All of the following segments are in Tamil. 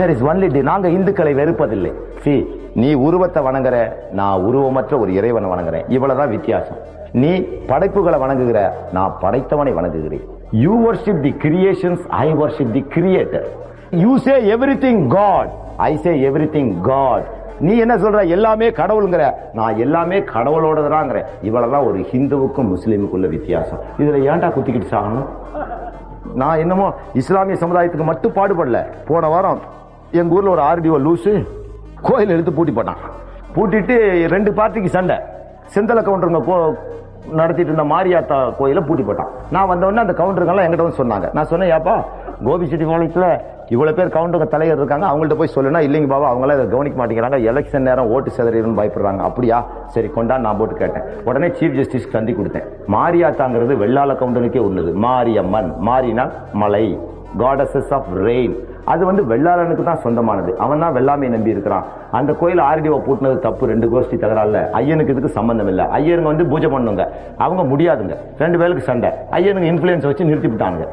கல்ச்சர் இஸ் ஒன்லி டி நாங்க இந்துக்களை வெறுப்பதில்லை. சி நீ உருவத்தை வணங்குற நான் உருவமற்ற ஒரு இறைவனை வணங்குறேன். இவ்வளவுதான் வித்தியாசம். நீ படைப்புகளை வணங்குகிற நான் படைத்தவனை வணங்குகிறேன். You worship the creations I worship the creator you say everything God I say everything God நீ என்ன சொல்ற? எல்லாமே கடவுளுங்கிற. நான் எல்லாமே கடவுளோடதுதாங்கிற. இவ்வளவுதான் ஒரு ஹிந்துவுக்கும் முஸ்லீமுக்குள்ள வித்தியாசம். இதுல ஏன்டா குத்திக்கிட்டு சாகணும்? நான் என்னமோ இஸ்லாமிய சமுதாயத்துக்கு மட்டும் பாடுபடல. போன வாரம் எங்க ஊர்ல ஒரு ஆர்டிஓ லூசு கோயில் எடுத்து பூட்டி போட்டான். பூட்டிட்டு ரெண்டு பார்ட்டிக்கு சண்டை. செந்தல கவுண்டருங்க கோ நடத்திட்டு இருந்த மாரியாத்தா கோயிலை பூட்டி போட்டான். நான் வந்தவொடனே அந்த கவுண்டருங்கெல்லாம் எங்கிட்ட வந்து சொன்னாங்க. நான் சொன்னேன் ஏப்பா கோபி செட்டிபாளையத்தில் இவ்வளோ பேர் கவுண்டருங்க தலைவர் இருக்காங்க. அவங்கள்ட்ட போய் சொல்லுனா இல்லைங்க பாபா அவங்களாம் இதை கவனிக்க மாட்டேங்கிறாங்க. எலெக்ஷன் நேரம் ஓட்டு செதறிடும் பயப்படுறாங்க. அப்படியா? சரி கொண்டா நான் போட்டு கேட்டேன். உடனே சீஃப் ஜஸ்டிஸ் தந்தி கொடுத்தேன். மாரியாத்தாங்கிறது வெள்ளாள கவுண்டனுக்கே உள்ளது. மாரியம்மன் மாரினால் மலை. காடஸஸ் ஆஃப் ரெயின் அது வந்து வெள்ளாளனுக்கு தான் சொந்தமானது. அவன் தான் வெள்ளாமை நம்பி இருக்கிறான். அந்த கோயில் ஆர்டிஓ பூட்டினது தப்பு ரெண்டு கோஷ்டி தகராறுல. ஐயனுக்கு இதுக்கு சம்பந்தம் இல்லை. ஐயனுங்க வந்து பூஜை பண்ணுங்க. அவங்க முடியாதுங்க. ரெண்டு பேருக்கு சண்டை. ஐயனுங்க இன்ஃப்ளூயன்ஸ் வச்சு நிறுத்தி விட்டானுங்க.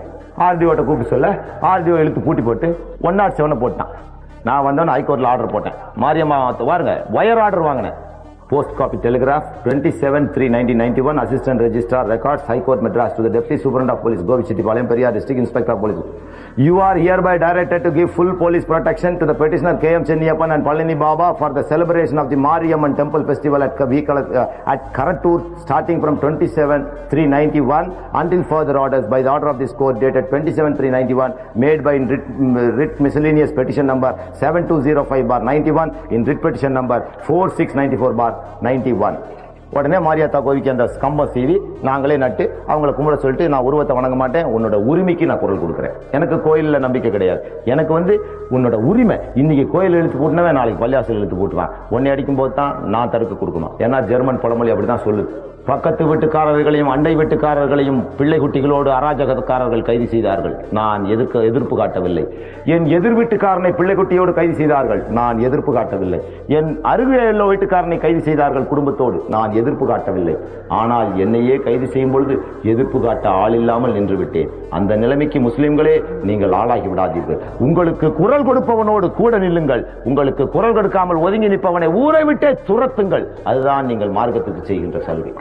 ஆர்டிஓட்ட கூப்பிட்டு சொல்ல ஆர்டிஓ இழுத்து பூட்டி போட்டு ஒன் நாட் செவனை போட்டான். நான் வந்தவன ஹைகோர்ட்டில் ஆர்டர் போட்டேன். மாரியம்மா பாருங்க ஒயர் ஆர்டர் வாங்கினேன். Post copy telegraph 27 3 1991 Assistant Registrar Records High Court Madras to the Deputy Superintendent police Police Govi Chettipalayam Periyar District inspector of police You are hereby directed to give full police protection to the petitioner KM Chenniyappan and Palini Baba for the celebration of the Mariamman Temple Festival at uh, at Karatur starting from 27 3 91 until further orders by the order of this court dated 27 3 91 made by in writ, writ miscellaneous petition number 7205 bar 91 in writ petition number 4694 bar 91 உடனே மாரியாத்தா கோவிக்கு அந்த கம்பம் சீவி நாங்களே நட்டு அவங்கள கும்பிட சொல்லிட்டு நான் உருவத்தை வணங்க மாட்டேன். உன்னோட உரிமைக்கு நான் குரல் கொடுக்குறேன். எனக்கு கோயிலில் நம்பிக்கை கிடையாது. எனக்கு வந்து உன்னோட உரிமை இன்னைக்கு கோயில் இழுத்து போட்டுனவே நாளைக்கு பள்ளியாசல் இழுத்து போட்டுவான். உன்னை அடிக்கும் போது தான் நான் தடுக்க கொடுக்கணும். ஏன்னா ஜெர்மன் பழமொழி அப்படிதான் சொல்லுது. பக்கத்து வீட்டுக்காரர்களையும் அண்டை வீட்டுக்காரர்களையும் பிள்ளை குட்டிகளோடு அராஜகக்காரர்கள் கைது செய்தார்கள். நான் எதிர்க்க எதிர்ப்பு காட்டவில்லை. என் எதிர் வீட்டுக்காரனை பிள்ளை குட்டியோடு கைது செய்தார்கள். நான் எதிர்ப்பு காட்டவில்லை. என் அருகில் வீட்டுக்காரனை கைது செய்தார்கள் குடும்பத்தோடு. நான் எதிர்ப்பு காட்டவில்லை. ஆனால் என்னையே கைது செய்யும் பொழுது எதிர்ப்பு காட்ட ஆள் இல்லாமல் நின்றுவிட்டேன். அந்த நிலைமைக்கு முஸ்லிம்களே நீங்கள் ஆளாகி விடாதீர்கள். உங்களுக்கு குரல் கொடுப்பவனோடு கூட நில்லுங்கள். உங்களுக்கு குரல் கொடுக்காமல் ஒதுங்கி நிற்பவனை ஊரை விட்டே துரத்துங்கள். அதுதான் நீங்கள் மார்க்கத்துக்கு செய்கின்ற சலுகை.